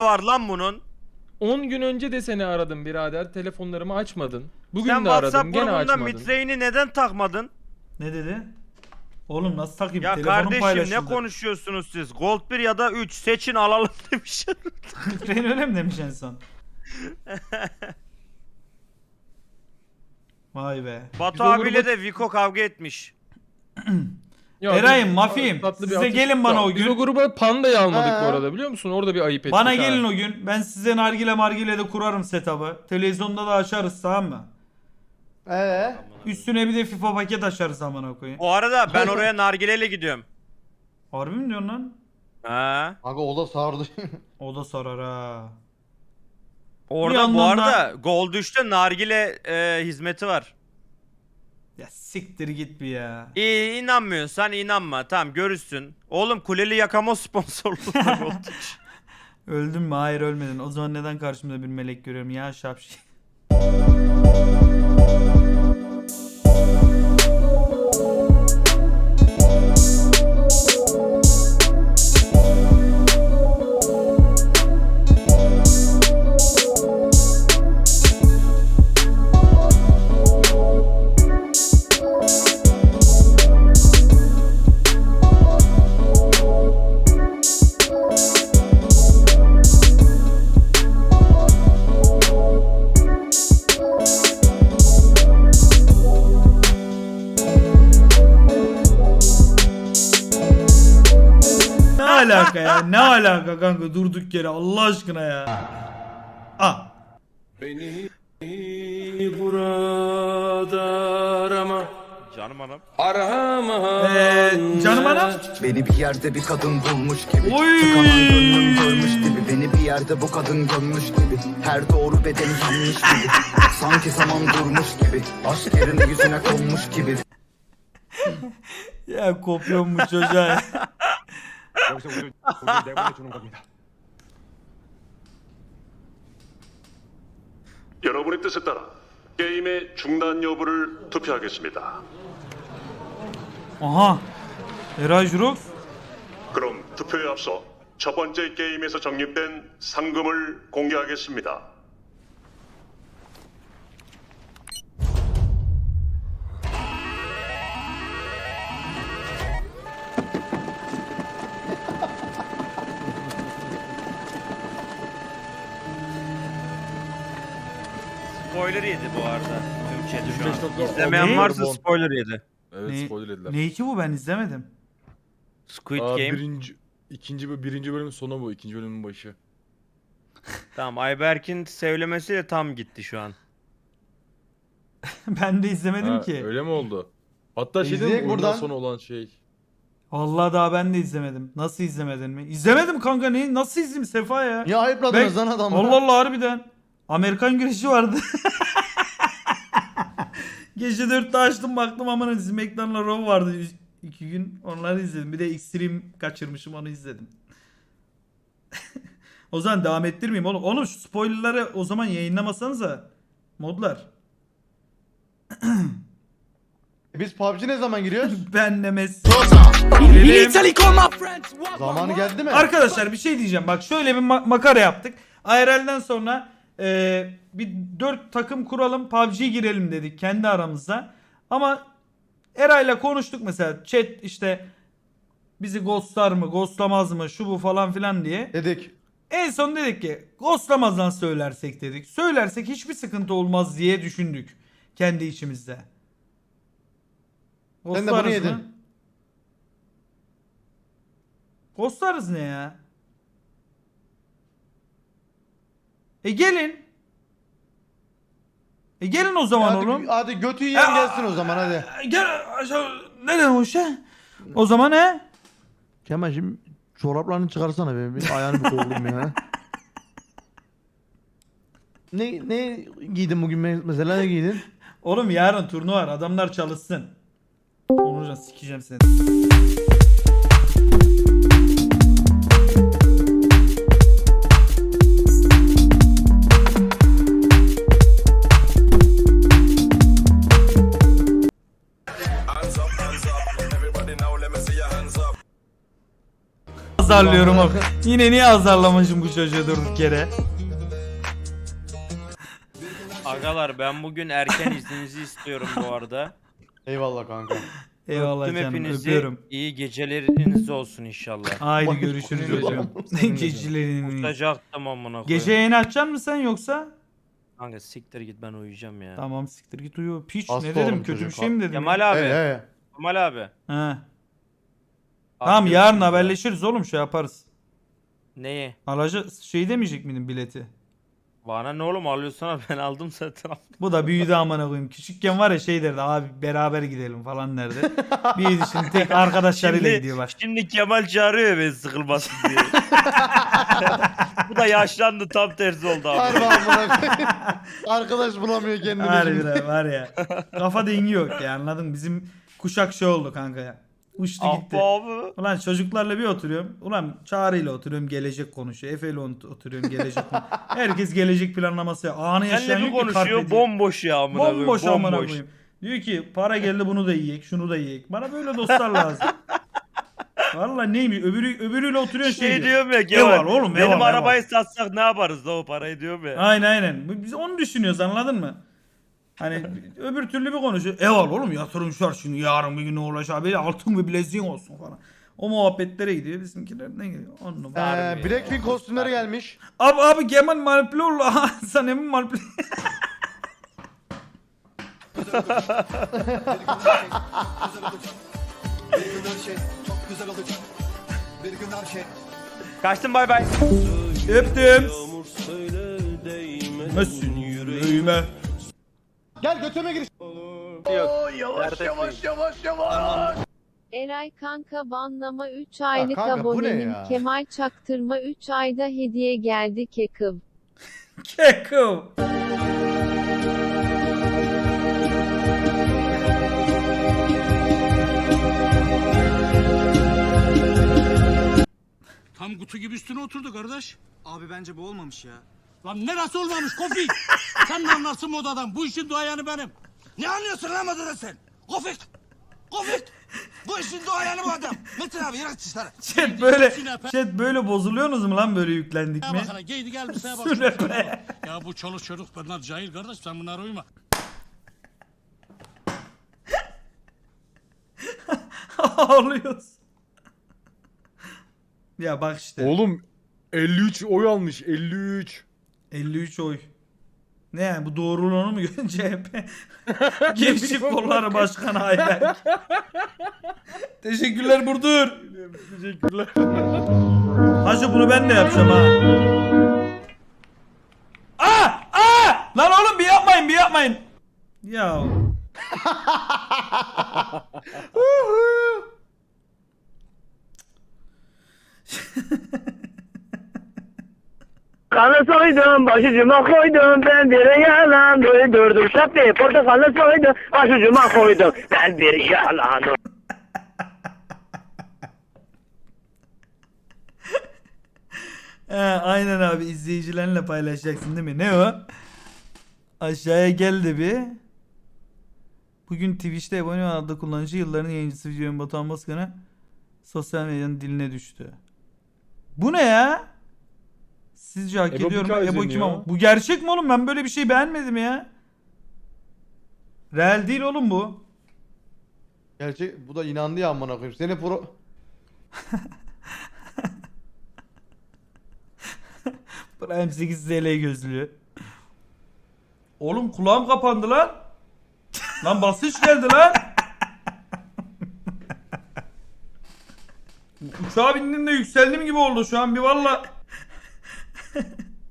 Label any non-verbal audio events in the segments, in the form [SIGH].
var lan bunun? 10 gün önce de seni aradım birader. Telefonlarımı açmadın. Bugün Sen de WhatsApp aradım gene grubunda açmadın. mitreyini neden takmadın? Ne dedi? Oğlum nasıl takayım? Ya Telefonum kardeşim paylaşıldı. ne konuşuyorsunuz siz? Gold 1 ya da 3 seçin alalım [LAUGHS] demiş. Ukrayna öyle mi demiş en son? [LAUGHS] Vay be. Batu Biz o abiyle gruba- de Viko kavga etmiş. [CLEARS THROAT] Ya Eray'ım, mafiyim. tatlı bir Size atış- gelin bana Ya o Biz gün. o gruba pandayı almadık Ha. bu arada biliyor musun? Orada bir ayıp ettik. Bana ha. gelin o gün. Ben size nargile margile de kurarım setup'ı. Televizyonda da açarız tamam mı? Ee? Üstüne bir de FIFA paket açarız amına koyayım. Bu arada ben [LAUGHS] oraya nargileyle gidiyorum. Harbi mi diyorsun lan? Ha. Aga o da sardı. O da sarar ha. Orada yandan bu da- arada Gold 3'te nargile e, hizmeti var. Ya siktir git bir ya. İyi inanmıyorsan inanma. Tamam görürsün. Oğlum Kuleli Yakamo sponsorluğu var [LAUGHS] Gold 3. Öldün mü? Hayır ölmedin. O zaman neden karşımda bir melek görüyorum ya şapşi. Alaka ya? Ne alaka kanka durduk yere Allah aşkına ya. Ah. Canım anam. Ee, canım anam. Beni bir yerde bir kadın bulmuş gibi Oy! Tıkanan gönlüm görmüş gibi Beni bir yerde bu kadın gömmüş gibi Her doğru bedeni yanmış gibi [LAUGHS] Sanki zaman durmuş gibi Aşk yerine yüzüne konmuş gibi Ya kopuyorum bu çocuğa ya. 여기서 우리를 우리 내보내주는 겁니다. 여러분의 뜻에 따라 게임의 중단 여부를 투표하겠습니다. Aha. Eray. 그럼 투표에 앞서 첫 번째 게임에서 적립된 상금을 공개하겠습니다. Spoiler yedi bu arada. Chat'i şu 25 an. İzlemeyen varsa spoiler yedi. Evet Ne- spoiler dediler. Ne ki bu ben izlemedim. Squid Aa, Game. birinci, ikinci, birinci bölümün sonu bu. ikinci bölümün başı. Tamam Ayberk'in sevlemesiyle tam gitti şu an. [LAUGHS] ben de izlemedim Ha, ki. Öyle mi oldu? Hatta şey değil mi? Buradan. sonra olan şey. Vallahi daha ben de izlemedim. Nasıl izlemedin mi? İzlemedim kanka ne? Nasıl izleyeyim Sefa ya? Niye ayıpladınız Ben- lan adamı? Allah Allah harbiden. Amerikan güreşi vardı. [LAUGHS] Gece dörtte açtım baktım aman SmackDown'la Raw vardı. Üç- iki gün onları izledim. Bir de Extreme kaçırmışım onu izledim. [LAUGHS] o zaman devam ettirmeyeyim oğlum. Oğlum şu spoilerları o zaman yayınlamasanıza. Modlar. [CLEARS THROAT] Biz PUBG ne zaman giriyoruz? [LAUGHS] Ben. Girelim. Zamanı geldi mi? Arkadaşlar bir şey diyeceğim. Bak şöyle bir ma- makara yaptık. IRL'den sonra e, bir dört takım kuralım PUBG'ye girelim dedik kendi aramızda. Ama Eray'la konuştuk mesela chat işte bizi ghostlar mı ghostlamaz mı şu bu falan filan diye. Dedik. En son dedik ki ghostlamazdan söylersek dedik. Söylersek hiçbir sıkıntı olmaz diye düşündük kendi içimizde. Sen de bunu Ghostlarız yedin. mı? Ghostlarız ne ya? E gelin. E gelin o zaman Hadi, oğlum. hadi götü yiyen gelsin o zaman hadi. Gel aşağı. Neden o şey? O zaman he? Kemal şimdi çoraplarını çıkarsana benim. Bir ayağını bir kovdum ya. [LAUGHS] Ne ne giydin bugün me- mesela ne giydin? Oğlum yarın turnuva var. Adamlar çalışsın. Onurcan sikeceğim seni. Azarlıyorum o. Yine niye azarlamışım bu çocuğu durduk yere? Agalar ben bugün erken izninizi istiyorum bu arada. Eyvallah kanka. Eyvallah Öptüm canım hepinizi. öpüyorum. İyi geceleriniz olsun inşallah. Haydi görüşürüz hocam. lan. [LAUGHS] Gecelerin. Tutacaktım amına koyayım. Gece yayın açacaksın mı sen yoksa? Kanka siktir git ben uyuyacağım ya. Tamam siktir git uyu. Piç Hasta ne dedim kötü bir çocuk. şey mi dedim? ya? Kemal abi. He he. Kemal abi. He. Tamam yarın ya. haberleşiriz oğlum şey yaparız. Neyi? Alaca şey demeyecek miydin bileti? Bana ne oğlum alıyorsan ben aldım zaten. Bu da büyüdü amına koyayım. Küçükken var ya şey derdi abi beraber gidelim falan derdi. büyüdü şimdi tek [LAUGHS] arkadaşlarıyla Şimdi- gidiyor bak. Şimdi Kemal çağırıyor ya beni sıkılmasın diye. [LAUGHS] Bu da yaşlandı tam tersi oldu abi. Harbi amına koyayım. Arkadaş bulamıyor kendini. şimdi. Harbiden var ya. Kafa dengi yok ya anladın mı? Bizim kuşak şey oldu kanka ya. Uçtu Ah gitti. abi. Ulan çocuklarla bir oturuyorum. Ulan Çağrı ile oturuyorum gelecek konuşuyor. Efe ile ot- oturuyorum gelecek konuşuyor. [LAUGHS] Herkes gelecek planlaması. Anı yaşayan bir konuşuyor bomboş ya amına koyayım. Bomboş amına koyayım. Diyor ki para geldi bunu da yiyek, şunu da yiyek. Bana böyle dostlar lazım. [LAUGHS] Valla neymiş? Öbürü, öbürüyle oturuyor şey, Şey diyor. diyorum ya Kemal. Eyvallah oğlum, Benim eyvallah, arabayı satsak ne yaparız da o parayı diyorum ya. Aynen aynen. Biz onu düşünüyoruz anladın mı? Hani öbür türlü bir konuşuyor. Eyvallah oğlum yatırım şart şimdi yarın bir gün ne olacak böyle altın bir bileziğin olsun falan. O muhabbetlere gidiyor bizimkiler ne gidiyor? On numara. Ee, Blackpink kostümleri gelmiş. Abi abi Kemal manipüle oldu. Sen emin manipüle. Kaçtım bay bay. Öptüm. Mesut yüreğime. Gel götüme gir. Eray kanka banlama 3 aylık kanka, bu ne abonenim. ya? Kemal çaktırma 3 ayda hediye geldi kekıv. [LAUGHS] Keko. Tam kutu gibi üstüne oturdu kardeş. Abi bence bu olmamış ya. Lan neresi olmamış Kofik? [LAUGHS] sen ne anlarsın modadan? Bu işin duayanı benim. Ne anlıyorsun lan modadan sen? Kofik! Kofik! Bu işin duayanı bu adam. Metin abi yürü dışarı. Chat böyle chat böyle bozuluyorsunuz mu lan böyle yüklendik mi? bakana giydi geldi sana [LAUGHS] Süre bak. be. ya bu çoluk çocuk bunlar cahil kardeş sen bunlara uyma. [LAUGHS] Ağlıyoruz. Ya bak işte. Oğlum 53 oy almış 53. 53 oy. Ne yani bu doğruluğunu mu görün [LAUGHS] CHP? [LAUGHS] Gençlik Kolları Başkanı Ayberk. [LAUGHS] Teşekkürler Burdur. Teşekkürler. Hacı bunu ben de yapacağım ha. Aa! Aa! Lan oğlum bir yapmayın bir yapmayın. Ya. Kanı soydum, başucuma koydum, ben bir yalan uydurdum. Şapkayı portakalı soydum, başucuma koydum, ben bir yalan He, [LAUGHS] aynen abi izleyicilerle paylaşacaksın değil mi? Ne o? Aşağıya gel de bir. Bugün Twitch'te olan adlı kullanıcı yılların yayıncısı videonun Batuhan Bozkan'a sosyal medyanın diline düştü. Bu ne ya? Sizce hak Ebo ediyorum. Bika Ebo kim ama? Bu gerçek mi oğlum? Ben böyle bir şey beğenmedim ya. Real değil oğlum bu. Gerçek bu da inandı ya amına koyayım. Seni pro... [LAUGHS] Prime 8 TL gözlüğü. Oğlum kulağım kapandı lan. [LAUGHS] lan basınç geldi lan. Uçağa bindiğimde yükseldim gibi oldu şu an bir valla.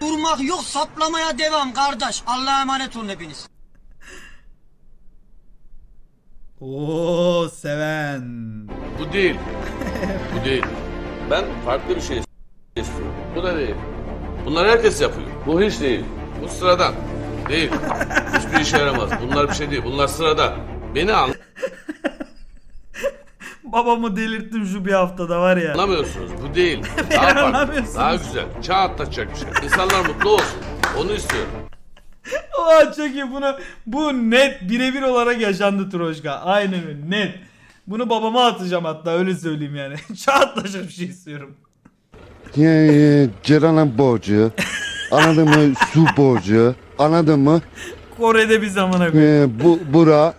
Durmak yok saplamaya devam kardeş. Allah'a emanet olun hepiniz. Oo seven. Bu değil. [LAUGHS] Bu değil. Ben farklı bir şey istiyorum. Bu da değil. Bunlar herkes yapıyor. Bu hiç değil. Bu sıradan. Değil. Hiçbir işe yaramaz. Bunlar bir şey değil. Bunlar sıradan. Beni Babamı delirttim şu bir haftada var ya. anlamıyorsunuz. Bu değil. [LAUGHS] Daha farklı. anlamıyorsunuz. Daha güzel. Çağ atlatacak bir şey. İnsanlar mutlu olsun. Onu istiyorum. [LAUGHS] Aa çok iyi bunu bu net birebir olarak yaşandı Troşka. Aynen öyle net. Bunu babama atacağım hatta öyle söyleyeyim yani. [LAUGHS] Çağatlaşır bir şey istiyorum. Ee, Ceren'in borcu. Anladın mı? Su borcu. Anladın mı? Kore'de bir zamana koyayım. Ee, bu bura.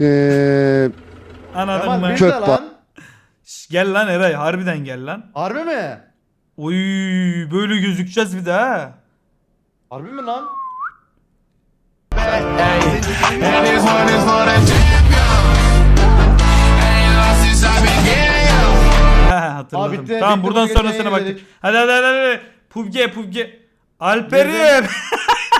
Ee, Anladın Kemal mı? bir de lan. Şş, gel lan Eray harbiden gel lan. Harbi mi? Oy böyle gözükeceğiz bir daha. ha. Harbi mi lan? Ha hatırladım. Aa, bitti, tamam bitti, buradan sonrasına geldik. Hadi hadi hadi hadi. PUBG PUBG. Alperim.